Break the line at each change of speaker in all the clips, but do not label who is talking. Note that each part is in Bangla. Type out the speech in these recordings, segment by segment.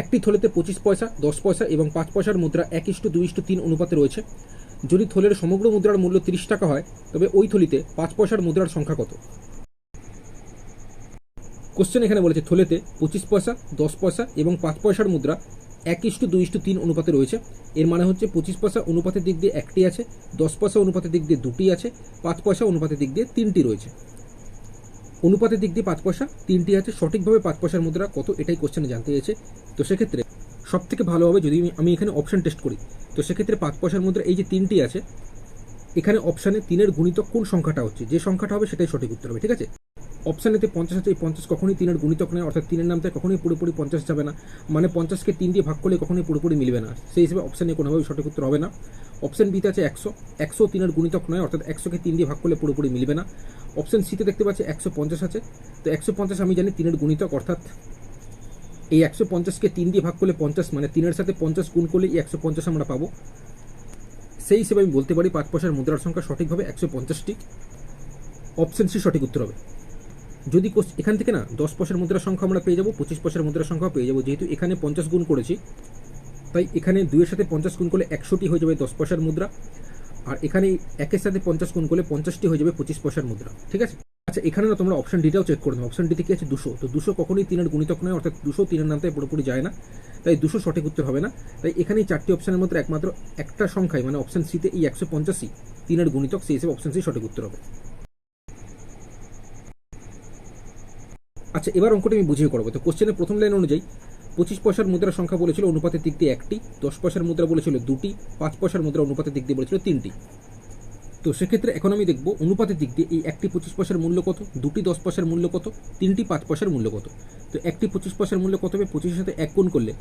একটি থলেতে পঁচিশ পয়সা, দশ পয়সা এবং পাঁচ পয়সার মুদ্রা এক ইস্টু দুই ইস্টু তিন অনুপাতে রয়েছে। যদি থলের সমগ্র মুদ্রার মূল্য তিরিশ টাকা হয়, তবে ওই থলিতে পাঁচ পয়সার মুদ্রার সংখ্যা কত? কোশ্চেন এখানে বলেছে, থলেতে পঁচিশ পয়সা, দশ পয়সা এবং পাঁচ পয়সার মুদ্রা এক ইস্টু দুই ইস্টু তিন অনুপাতে রয়েছে। এর মানে হচ্ছে পঁচিশ পয়সা অনুপাতের দিক দিয়ে একটি আছে, দশ পয়সা অনুপাতের দিক দিয়ে দুটি আছে, পাঁচ পয়সা অনুপাতের দিক দিয়ে তিনটি রয়েছে। অনুপাতের দিক দিয়ে পাঁচ পয়সা তিনটি আছে সঠিকভাবে পাঁচ পয়সার মুদ্রা কত, এটাই কোশ্চেনে জানতে চেয়েছে তো সেক্ষেত্রে সব থেকে ভালো হবে যদি আমি- আমি এখানে অপশান টেস্ট করি। তো সেক্ষেত্রে পাঁচ পয়সার মুদ্রা এই যে তিনটি আছে, এখানে অপশানে তিনের গুণিত কোন সংখ্যাটা হচ্ছে? যে সংখ্যাটা হবে সেটাই সঠিক উত্তর হবে, ঠিক আছে? অপশানেতে পঞ্চাশ আছে, এই পঞ্চাশ কখনোই তিনের গুণিতক নয়, অর্থাৎ তিনের নামতে কখনোই পুরোপুরি পঞ্চাশ যাবে না। মানে পঞ্চাশকে তিন দিয়ে ভাগ করলে কখনোই পুরোপুরি মিলবে না। সেই হিসেবে অপশানে কোনোভাবেই সঠিক উত্তর হবে না। অপশান বিতে আছে একশো একশো তিনের গুণিতক নয়, অর্থাৎ একশোকে তিন দিয়ে ভাগ করলে পুরোপুরি মিলবে না। অপশান সিতে দেখতে পাচ্ছি একশো পঞ্চাশ আছে। তো একশো পঞ্চাশ আমি জানি তিনের গুণিতক, অর্থাৎ এই একশো পঞ্চাশকে তিন দিয়ে ভাগ করলে পঞ্চাশ মানে তিনের সাথে পঞ্চাশ গুণ করলে এই একশো পঞ্চাশ আমরা পাবো। সেই হিসেবে আমি বলতে পারি পাঁচ পয়সার মুদ্রার সংখ্যা সঠিকভাবে একশো পঞ্চাশটি। অপশান সি সঠিক উত্তর হবে। যদি এখান থেকে না দশ পয়সার মুদ্রার সংখ্যা আমরা পেয়ে যাব, পঁচিশ পয়সার মুদ্রার সংখ্যা পেয়ে যাব। যেহেতু এখানে পঞ্চাশ গুণ করেছি, তাই এখানে দুইয়ের সাথে পঞ্চাশ গুণ করলে একশোটি হয়ে যাবে দশ পয়সার মুদ্রা, আর এখানে একের সাথে পঞ্চাশ গুণ করলে পঞ্চাশটি হয়ে যাবে পঁচিশ পয়সার মুদ্রা, ঠিক আছে? আচ্ছা এখানে না তোমরা অপশন ডিটাও চেক করে নাও। অপশন ডিতে কি আছে? দুশো। তো দুশো কখনোই তিনের গুণিতক নয়, অর্থাৎ দুশো তিনের নামতে পুরোপুরি যায় না, তাই দুশো সঠিক উত্তর হবে না। তাই এখানে চারটি অপশনের মধ্যে একমাত্র একটা সংখ্যায় মানে অপশন সিতে এই একশো পঞ্চাশই তিনের গুণিতক, সেই হিসেবে অপশন সি সঠিক উত্তর হবে। আচ্ছা এবার অঙ্কটা আমি বুঝিয়ে করব। তো কোশ্চেনের প্রথম লাইন অনুযায়ী, পঁচিশ পয়সার মুদ্রার সংখ্যা বলেছিল অনুপাতের দিক দিয়ে একটি, দশ পয়সার মুদ্রা বলেছিল দুটি, পাঁচ পয়সার মুদ্রা অনুপাতের দিক দিয়ে বলেছিল তিনটি। তো সেক্ষেত্রে এখন আমি দেখব অনুপাতের দিক দিয়ে এই একটি পঁচিশ পয়সার মূল্য কত, দুটি দশ পয়সার মূল্য কত, তিনটি পাঁচ পয়সার মূল্য কত? তো একটি পঁচিশ পয়সার মূল্য কত হবে? পঁচিশের সাথে এক গুণ করলে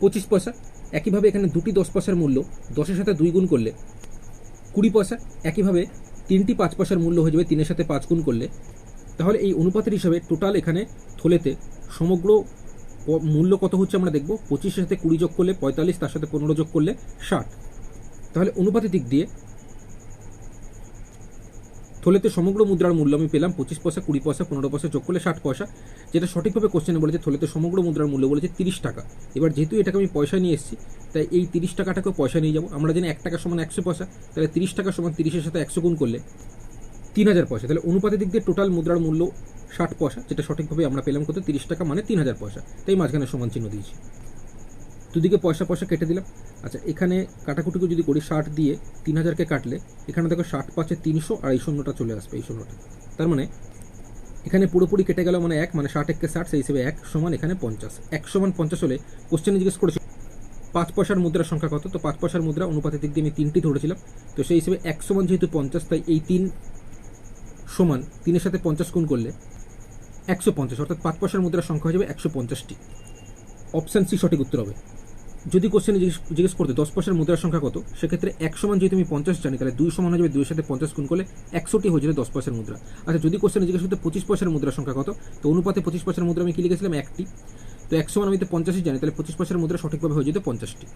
পঁচিশ পয়সা। একইভাবে এখানে দুটি দশ পয়সার মূল্য, দশের সাথে দুই গুণ করলে কুড়ি পয়সা। একইভাবে তিনটি পাঁচ পয়সার মূল্য হয়ে যাবে তিনের সাথে পাঁচ গুণ করলে তাহলে এই অনুপাতের হিসাবে টোটাল এখানে থলেতে সমগ্র মূল্য কত হচ্ছে আমরা দেখব? পঁচিশের সাথে কুড়ি যোগ করলে পঁয়তাল্লিশ, তার সাথে পনেরো যোগ করলে ষাট। তাহলে অনুপাতের দিক দিয়ে থলেতে সমগ্র মুদ্রার মূল্য আমি পেলাম পঁচিশ পয়সা, কুড়ি পয়সা, পনেরো পয়সা যোগ করলে ষাট পয়সা। যেটা সঠিকভাবে কোশ্চেনে বলেছে, থলেতে সমগ্র মুদ্রার মূল্য বলেছে তিরিশ টাকা। এবার যেহেতু এটাকে আমি পয়সা নিয়ে এসেছি, তাই এই তিরিশ টাকাটাকেও পয়সা নিয়ে যাব। আমরা জানি এক টাকা সমান একশো পয়সা, তাহলে তিরিশ টাকা সমান তিরিশের সাথে একশো গুণ করলে তিন হাজার পয়সা। তাহলে অনুপাতের দিক দিয়ে টোটাল মুদ্রার মূল্য ষাট পয়সা, যেটা সঠিকভাবে আমরা পেলাম কত? তিরিশ টাকা মানে তিন হাজার পয়সা। তাই মাঝখানে সমান চিহ্ন দিয়েছি। দুদিকে পয়সা পয়সা কেটে দিলাম। আচ্ছা এখানে কাটাকুটিকে যদি করি ষাট দিয়ে তিন হাজারকে কাটলে, এখানে দেখো ষাট পাঁচে তিনশো আর এই শূন্যটা চলে আসবে, এই শূন্যটা। তার মানে এখানে পুরোপুরি কেটে গেল মানে এক মানে ষাট এককে ষাট, সেই হিসেবে এক সমান এখানে পঞ্চাশ। এক সমান পঞ্চাশ হলে কোশ্চেনে জিজ্ঞেস করেছে? পাঁচ পয়সার মুদ্রার সংখ্যা কত? তো পাঁচ পয়সার মুদ্রা অনুপাতের দিক দিয়ে আমি তিনটি ধরেছিলাম। তো সেই হিসেবে এক সমান যেহেতু পঞ্চাশ, তাই এই তিন সমান তিনের সাথে পঞ্চাশ গুণ করলে একশো পঞ্চাশ, অর্থাৎ পাঁচ পয়সার মুদ্রার সংখ্যা হয়ে যাবে একশো পঞ্চাশটি। অপশান সি সঠিক উত্তর হবে। যদি কোশ্চেনে জিজ্ঞেস করতে দশ পয়সার মুদ্রার সংখ্যা কত, সেক্ষেত্রে এক সমান যদি তুমি পঞ্চাশ জানি, তাহলে দুই সমান হয়ে যাবে দুইয়ের সাথে পঞ্চাশ গুণ করলে একশোটি হয়ে যাবে দশ পয়সার মুদ্রা। আচ্ছা যদি কোশ্চেনে জিজ্ঞেস করতে পঁচিশ পয়সার মুদ্রার সংখ্যা কত, তো অনুপাতে পঁচিশ পয়সার মুদ্রা আমি কি লিখেছিলাম? একটি। তো এক সমান আমি তো পঞ্চাশই জানি, তাহলে পঁচিশ পয়সার মুদ্রা সঠিকভাবে হয়ে যেত পঞ্চাশটি।